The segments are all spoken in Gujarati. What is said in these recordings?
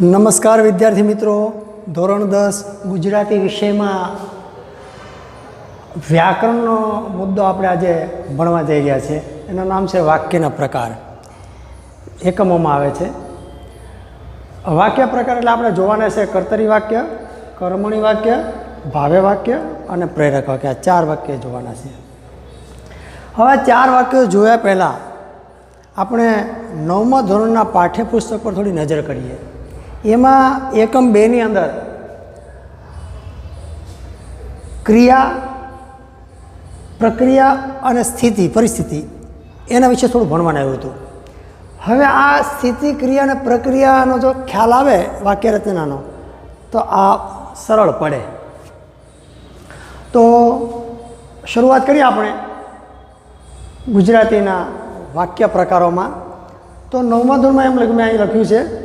નમસ્કાર વિદ્યાર્થી મિત્રો. ધોરણ દસ ગુજરાતી વિષયમાં વ્યાકરણનો મુદ્દો આપણે આજે ભણવા જઈ રહ્યા છે એનું નામ છે વાક્યના પ્રકાર. એકમોમાં આવે છે. વાક્ય પ્રકાર એટલે આપણે જોવાના છે કર્તરી વાક્ય, કર્મણી વાક્ય, ભાવે વાક્ય અને પ્રેરક વાક્ય. ચાર વાક્ય જોવાના છે. હવે ચાર વાક્યો જોયા પહેલાં આપણે નવમા ધોરણના પાઠ્યપુસ્તક પર થોડી નજર કરીએ. એમાં એકમ બેની અંદર ક્રિયા, પ્રક્રિયા અને સ્થિતિ, પરિસ્થિતિ, એના વિશે થોડું ભણવાનું આવ્યું હતું. હવે આ સ્થિતિ, ક્રિયા અને પ્રક્રિયાનો જો ખ્યાલ આવે, વાક્ય રચનાનો, તો આ સરળ પડે. તો શરૂઆત કરીએ આપણે ગુજરાતીના વાક્ય પ્રકારોમાં. તો નવમા ધોરણમાં એમ લખ્યું મેં અહીં લખ્યું છે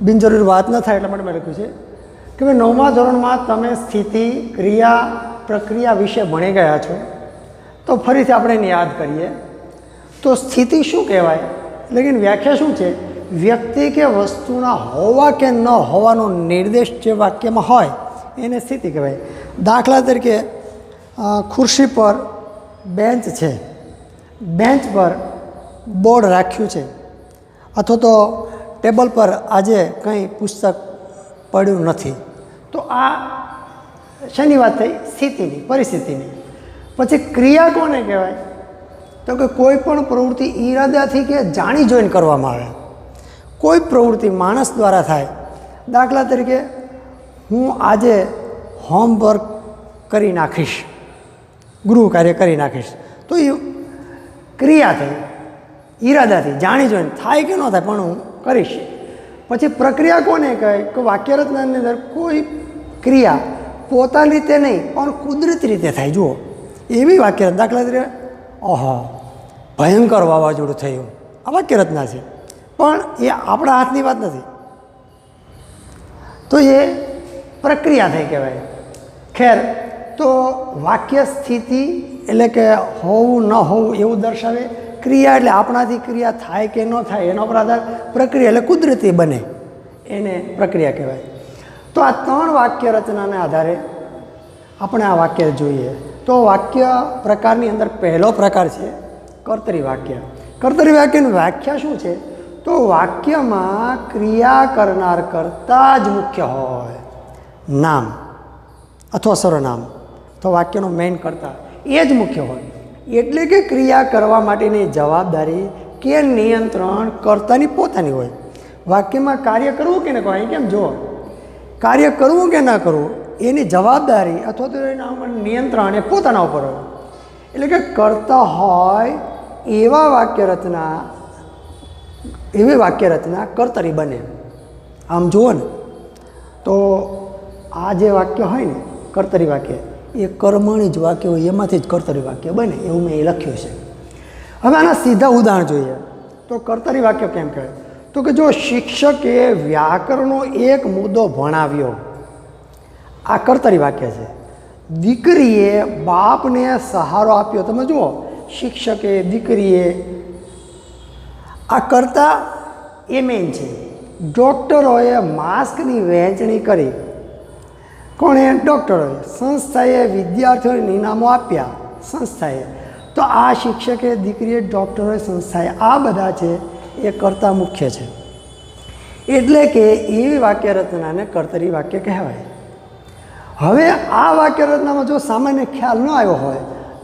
બિનજરૂરી વાત ન થાય એટલા માટે મેં લખ્યું છે કે ભાઈ નવમા ધોરણમાં તમે સ્થિતિ, ક્રિયા, પ્રક્રિયા વિશે ભણી ગયા છો, તો ફરીથી આપણે એને યાદ કરીએ. તો સ્થિતિ શું કહેવાય? લેકિન વ્યાખ્યા શું છે? વ્યક્તિ કે વસ્તુના હોવા કે ન હોવાનો નિર્દેશ જે વાક્યમાં હોય, એને સ્થિતિ કહેવાય. દાખલા તરીકે ખુરશી પર બેન્ચ છે. બેન્ચ પર બોર્ડ રાખ્યું છે. અથવા તો ટેબલ પર આજે કંઈ પુસ્તક પડ્યું નથી. તો આ શેની વાત થઈ? સ્થિતિની, પરિસ્થિતિની. પછી ક્રિયા કોને કહેવાય? તો કે કોઈ પણ પ્રવૃત્તિ ઈરાદાથી કે જાણી જોઈને કરવામાં આવે. કોઈ પ્રવૃત્તિ માણસ દ્વારા થાય. દાખલા તરીકે, હું આજે હોમવર્ક કરી નાખીશ. ગૃહ કાર્ય કરી નાખીશ. તો એ ક્રિયા થઈ, ઈરાદાથી, જાણી જોઈને થાય કે ન થાય, પણ હું કરીશ. પછી પ્રક્રિયા કોને કહે? કે વાક્યરચનાની અંદર કોઈ ક્રિયા પોતાની રીતે નહીં, પણ કુદરતી રીતે થાય. જુઓ, એવી વાક્ય દાખલા તરીકે, ઓહો, ભયંકર વાવાઝોડું થયું. આ વાક્યરચના છે. પણ એ આપણા હાથની વાત નથી. તો એ પ્રક્રિયા થઈ કહેવાય. ખેર, તો વાક્ય સ્થિતિ એટલે કે હોવું ન હોવું એવું દર્શાવે. ક્રિયા એટલે આપણાથી ક્રિયા થાય કે ન થાય એનો પર આધાર પ્રક્રિયા એટલે કુદરતી બને. એને પ્રક્રિયા કહેવાય. તો આ ત્રણ વાક્ય રચનાને આધારે આપણે આ વાક્ય જોઈએ. તો વાક્ય પ્રકારની અંદર પહેલો પ્રકાર છે કર્તરી વાક્ય. કર્તરી વાક્યની વ્યાખ્યા શું છે? તો વાક્યમાં ક્રિયા કરનાર કરતાં જ મુખ્ય હોય. નામ અથવા સર્વનામ. તો વાક્યનો મેઇન કરતા એ જ મુખ્ય હોય. એટલે કે ક્રિયા કરવા માટેની જવાબદારી કે નિયંત્રણ કર્તાની પોતાની હોય. વાક્યમાં કાર્ય કરવું કે ન કરવું? અહીં કેમ? જુઓ કાર્ય કરવું કે ન કરવું? એની જવાબદારી અથવા તો એના ઉપર નિયંત્રણ એ પોતાના ઉપર હોય. એટલે કે કરતા હોય એવા વાક્ય રચના એવી વાક્ય રચના કર્તરી બને. આમ જુઓ ને. તો આ જે વાક્ય હોય ને કર્તરી વાક્ય એ કર્મણી જ વાક્ય હોય, એમાંથી જ કર્તરી વાક્ય બને, એવું મેં એ લખ્યું છે. હવે આના સીધા ઉદાહરણ જોઈએ. તો કર્તરી વાક્ય કેમ કહેવાય? તો કે જો શિક્ષકે વ્યાકરણનો એક મુદ્દો ભણાવ્યો, આ કર્તરી વાક્ય છે. દીકરીએ બાપને સહારો આપ્યો, તમે જુઓ, શિક્ષકે દીકરીએ આ કરતા એ મેન છે. ડૉક્ટરોએ માસ્કની વહેંચણી કરી. કોણે? ડૉક્ટરોએ સંસ્થાએ વિદ્યાર્થીઓને ઇનામો આપ્યા. સંસ્થાએ. તો આ શિક્ષકે દીકરીએ ડૉક્ટરોએ સંસ્થાએ. આ બધા છે, એ કરતા મુખ્ય છે. એટલે કે એવી વાક્ય રચનાને કર્તરી વાક્ય કહેવાય. હવે આ વાક્ય રચનામાં જો સામાન્ય ખ્યાલ ન આવ્યો હોય,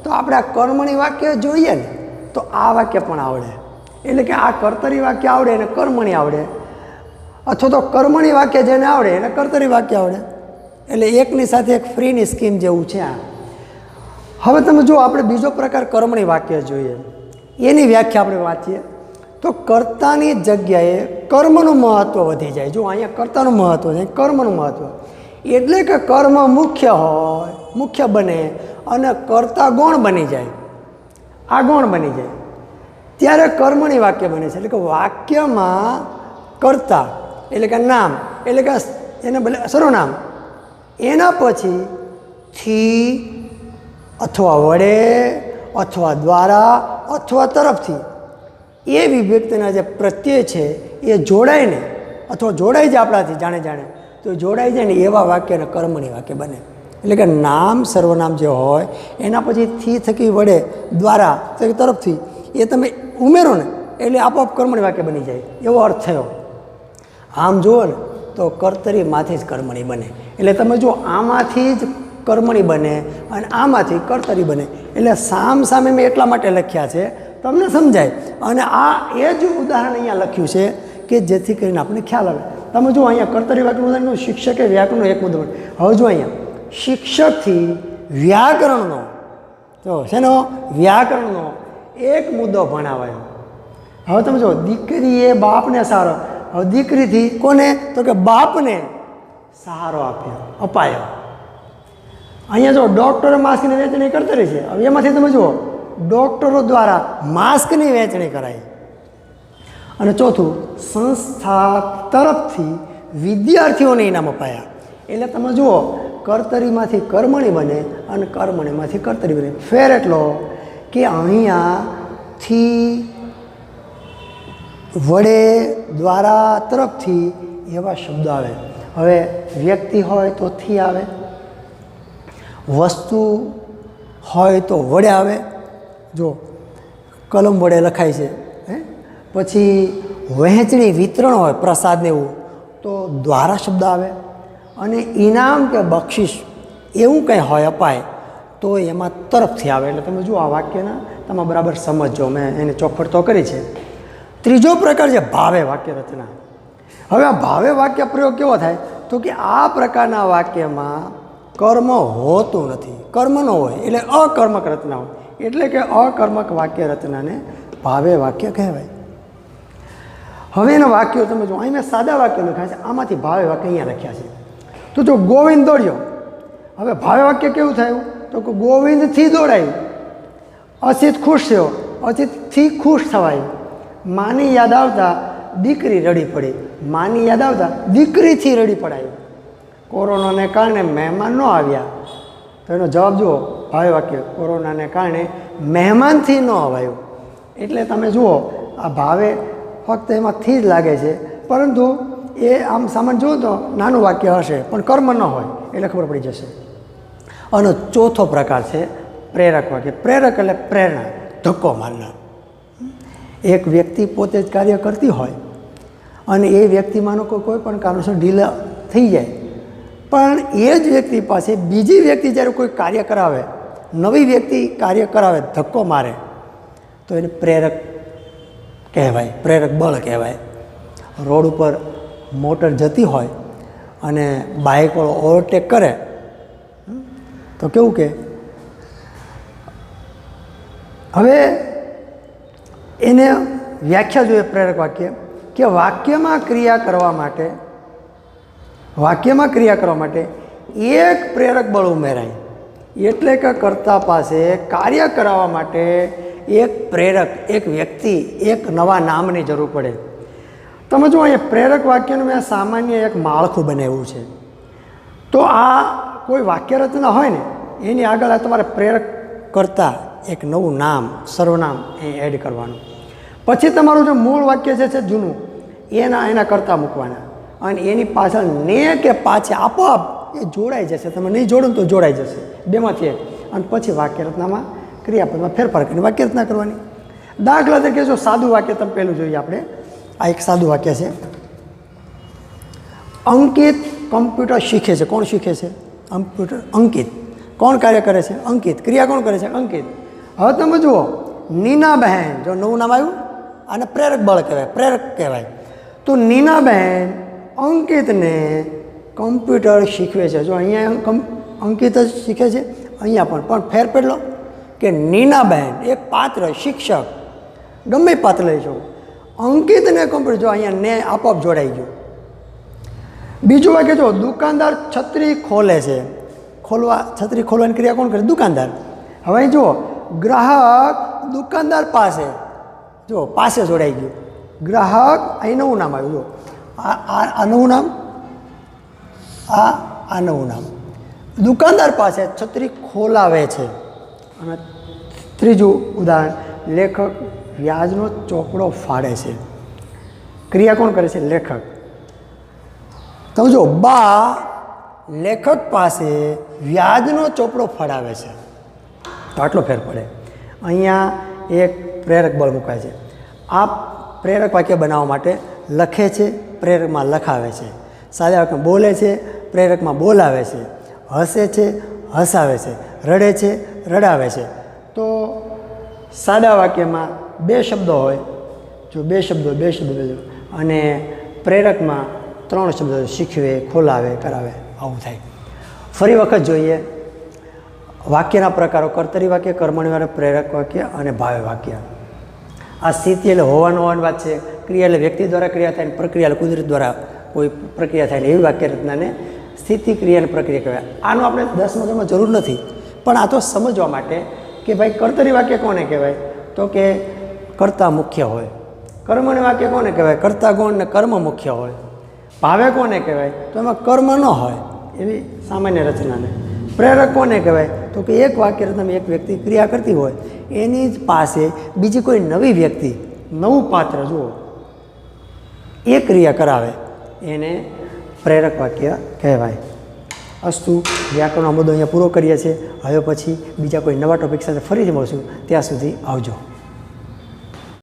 તો આપણે આ કર્મણી વાક્ય જોઈએ ને, તો આ વાક્ય પણ આવડે. એટલે કે આ કર્તરી વાક્ય આવડે અને કર્મણી આવડે. અથવા તો કર્મણી વાક્ય જેને આવડે, એને કર્તરી વાક્ય આવડે. એટલે એકની સાથે એક ફ્રીની સ્કીમ જેવું છે આ. હવે તમે જો આપણે બીજો પ્રકાર કર્મણી વાક્ય જોઈએ. એની વ્યાખ્યા આપણે વાંચીએ. તો કર્તાની જગ્યાએ કર્મનું મહત્ત્વ વધી જાય. જો અહીંયા કર્તાનું મહત્ત્વ છે કર્મનું મહત્ત્વ એટલે કે કર્મ મુખ્ય હોય, મુખ્ય બને અને કર્તા ગૌણ બની જાય. આ ગૌણ બની જાય. ત્યારે કર્મણી વાક્ય બને છે. એટલે કે વાક્યમાં કર્તા, એટલે કે નામ, એટલે કે એને ભલે સર્વનામ. એના પછી થી અથવા વડે અથવા દ્વારા અથવા તરફથી એ વિભક્તિના જે પ્રત્યય છે એ જોડાઈને અથવા જોડાઈ જાય આપણાથી જાણે જાણે, તો જોડાઈ જાય ને એવા વાક્યને કર્મણી વાક્ય બને. એટલે કે નામ સર્વનામ જે હોય, એના પછી થી થકી વડે દ્વારા તરફથી એ તમે ઉમેરો ને એટલે આપોઆપ કર્મણી વાક્ય બની જાય. એવો અર્થ થયો. આમ જુઓ ને તો કર્તરીમાંથી જ કર્મણી બને. એટલે તમે જો આમાંથી જ કર્મણી બને અને આમાંથી કર્તરી બને. એટલે સામ સામે મેં એટલા માટે લખ્યા છે, તમને સમજાય. અને આ એ જ ઉદાહરણ અહીંયા લખ્યું છે કે જેથી કરીને આપણને ખ્યાલ આવે. તમે જો અહીંયા કર્તરી વાક્યનું ઉદાહરણ શિક્ષકે વ્યાકરણનો એક મુદ્દો હવે જો અહીંયા શિક્ષકથી વ્યાકરણનો, જો શેનો? વ્યાકરણનો એક મુદ્દો ભણાવાયો. હવે તમે જો દીકરીએ બાપને સહારો હવે દીકરીથી કોને? તો કે બાપને સહારો આપ્યો, અપાયો. અહીંયા જો ડૉક્ટરો માસ્કની વેચણી કરતી રહી છે. હવે એમાંથી તમે જુઓ ડૉક્ટરો દ્વારા માસ્કની વેચણી કરાય અને ચોથું, સંસ્થા તરફથી વિદ્યાર્થીઓને ઇનામ અપાયા. એટલે તમે જુઓ, કર્તરીમાંથી કર્મણી બને અને કર્મણીમાંથી કર્તરી બને. ફેર એટલો કે અહીંયાથી વડે દ્વારા તરફથી એવા શબ્દ આવે. હવે વ્યક્તિ હોય તો થી આવે. વસ્તુ હોય તો વડે આવે. જો, કલમ વડે લખાય છે, હે? પછી વહેંચણી, વિતરણ હોય પ્રસાદને એવું, તો દ્વારા શબ્દ આવે. અને ઇનામ કે બક્ષિસ એવું કંઈ હોય અપાય, તો એમાં તરફથી આવે. એટલે તમે જુઓ આ વાક્યના તમે બરાબર સમજો મેં એને ચોખવટ તો કરી છે. ત્રીજો પ્રકાર છે ભાવે વાક્ય રચના. હવે આ ભાવે વાક્ય પ્રયોગ કેવો થાય? તો કે આ પ્રકારના વાક્યમાં કર્મ હોતું નથી. કર્મ ન હોય, એટલે અકર્મક રચના હોય. એટલે કે અકર્મક વાક્ય રચનાને ભાવે વાક્ય કહેવાય. હવે એના વાક્યો તમે જો અહીં મેં સાદા વાક્યો લખ્યા છે, આમાંથી ભાવે વાક્ય અહીંયા લખ્યા છે. તો જો ગોવિંદ દોડ્યો. હવે ભાવે વાક્ય કેવું થયું? તો ગોવિંદથી દોડાયું. અસિત ખુશ થયો. અસિતથી ખુશ થવાયું. માની યાદ આવતા દીકરી રડી પડી. માની યાદ આવતા દીકરીથી રડી પડાયું. કોરોનાને કારણે મહેમાન ન આવ્યા. તો એનો જવાબ જુઓ, ભાવે વાક્ય, કોરોનાને કારણે મહેમાનથી ન અવાયું. એટલે તમે જુઓ, આ ભાવે ફક્ત એમાંથી જ લાગે છે. પરંતુ એ આમ સામાન્ય જુઓ તો નાનું વાક્ય હશે, પણ કર્મ ન હોય, એટલે ખબર પડી જશે. અને ચોથો પ્રકાર છે, પ્રેરક વાક્ય. પ્રેરક એટલે પ્રેરણા, ધક્કો મારનાર. એક વ્યક્તિ પોતે જ કાર્ય કરતી હોય અને એ વ્યક્તિમાંનો કોઈ કોઈ પણ કારણોસર ઢીલ થઈ જાય. પણ એ જ વ્યક્તિ પાસે બીજી વ્યક્તિ જ્યારે કોઈ કાર્ય કરાવે, નવી વ્યક્તિ કાર્ય કરાવે, ધક્કો મારે, તો એને પ્રેરક કહેવાય, પ્રેરક બળ કહેવાય. રોડ ઉપર મોટર જતી હોય અને બાઇકવાળો ઓવરટેક કરે તો કેવું કે, હવે એને વ્યાખ્યા જોઈએ પ્રેરક વાક્ય, કે વાક્યમાં ક્રિયા કરવા માટે, વાક્યમાં ક્રિયા કરવા માટે એક પ્રેરક બળ ઉમેરાય. એટલે કે કર્તા પાસે કાર્ય કરાવવા માટે એક પ્રેરક, એક વ્યક્તિ, એક નવા નામની જરૂર પડે. તમે જો અહીંયા પ્રેરક વાક્યનું મેં સામાન્ય એક માળખું બનાવ્યું છે. તો આ કોઈ વાક્ય રચના હોય ને, એની આગળ આ તમારે પ્રેરક કરતા, એક નવું નામ, સર્વનામ એ એડ કરવાનું. પછી તમારું જે મૂળ વાક્ય જે છે જૂનું, એના એના કરતાં મૂકવાના. અને એની પાછળ ને કે પાછે આપોઆપ એ જોડાઈ જશે. તમે નહીં જોડો ને તો જોડાઈ જશે. બેમાંથી એક. અને પછી વાક્ય રચનામાં, ક્રિયાપદમાં ફેરફાર કરીને વાક્ય રચના કરવાની. દાખલા તરીકે જો સાદું વાક્ય તમે પહેલું જોઈએ આપણે. આ એક સાદું વાક્ય છે. અંકિત કમ્પ્યુટર શીખે છે. કોણ શીખે છે? કમ્પ્યુટર અંકિત. કોણ કાર્ય કરે છે? અંકિત. ક્રિયા કોણ કરે છે? અંકિત. હવે તમે જુઓ. નીનાબહેન જો નવું નામ આવ્યું? આને પ્રેરક બળ કહેવાય, પ્રેરક કહેવાય. તો નીનાબેન અંકિતને કમ્પ્યુટર શીખવે છે. જો અહીંયા અંકિત જ શીખે છે? અહીંયા પણ. પણ ફેર પેટલો કે નીનાબેન એક પાત્ર શિક્ષક, ગમે પાત્ર લઈ શકો અંકિતને કમ્પ્યુટર, જો અહીંયા ને આપોઆપ જોડાઈ ગયો. બીજું વાક્ય જો, દુકાનદાર છત્રી ખોલે છે. ખોલવા, છત્રી ખોલવાની ક્રિયા કોણ કરે? દુકાનદાર. હવે જુઓ, ગ્રાહક દુકાનદાર પાસે જો, પાસે જોડાઈ ગયું. ગ્રાહક અહીં નવું નામ આવ્યું, જો. આ આ નવું નામ? આ આ નવું નામ. દુકાનદાર પાસે છત્રી ખોલાવે છે. અને ત્રીજું ઉદાહરણ, લેખક વ્યાજનો ચોપડો ફાડે છે. ક્રિયા કોણ કરે છે? લેખક. તમે જો, બા લેખક પાસે વ્યાજનો ચોપડો ફાડાવે છે. તો આટલો ફેર પડે. અહીંયા એક પ્રેરક બળ મુકાય છે. આ પ્રેરક વાક્ય બનાવવા માટે લખે છે, પ્રેરકમાં લખાવે છે. સાદા વાક્ય બોલે છે, પ્રેરકમાં બોલાવે છે. હસે છે, હસાવે છે. રડે છે, રડાવે છે. તો સાદા વાક્યમાં બે શબ્દો હોય, જો બે શબ્દો બે શબ્દો અને પ્રેરકમાં ત્રણ શબ્દો શીખવે, ખોલાવે, કરાવે. આવું થાય. ફરી વખત જોઈએ. વાક્યના પ્રકારો, કર્તરી વાક્ય, કર્મણી વાક્ય, પ્રેરક વાક્ય અને ભાવે વાક્ય. આ સ્થિતિ એટલે હોવાનું હોવાની વાત છે. ક્રિયા એટલે વ્યક્તિ દ્વારા ક્રિયા થાય પ્રક્રિયા એટલે કુદરત દ્વારા કોઈ પ્રક્રિયા થાય એવી વાક્ય રચનાને સ્થિતિ ક્રિયા અને પ્રક્રિયા કહેવાય. આનું આપણે દસ મગજમાં જરૂર નથી. પણ આ તો સમજવા માટે કે ભાઈ કર્તરી વાક્ય કોને કહેવાય? તો કે કર્તા મુખ્ય હોય. કર્મણી વાક્ય કોને કહેવાય? કર્તા ગુણ ને કર્મ મુખ્ય હોય. ભાવે કોને કહેવાય? તો એમાં કર્મ ન હોય. એવી સામાન્ય રચનાને. પ્રેરક કોને કહેવાય? તો કે એક વાક્ય રચનામાં એક વ્યક્તિ ક્રિયા કરતી હોય, એની જ પાસે બીજી કોઈ નવી વ્યક્તિ, નવું પાત્ર જુઓ. એ ક્રિયા કરાવે, એને પ્રેરક વાક્ય કહેવાય. અસ્તુ, વ્યાકરણનો મુદ્દો અહીંયા પૂરો કરીએ છીએ. હવે પછી બીજા કોઈ નવા ટોપિક સાથે ફરીથી મળશું. ત્યાં સુધી આવજો.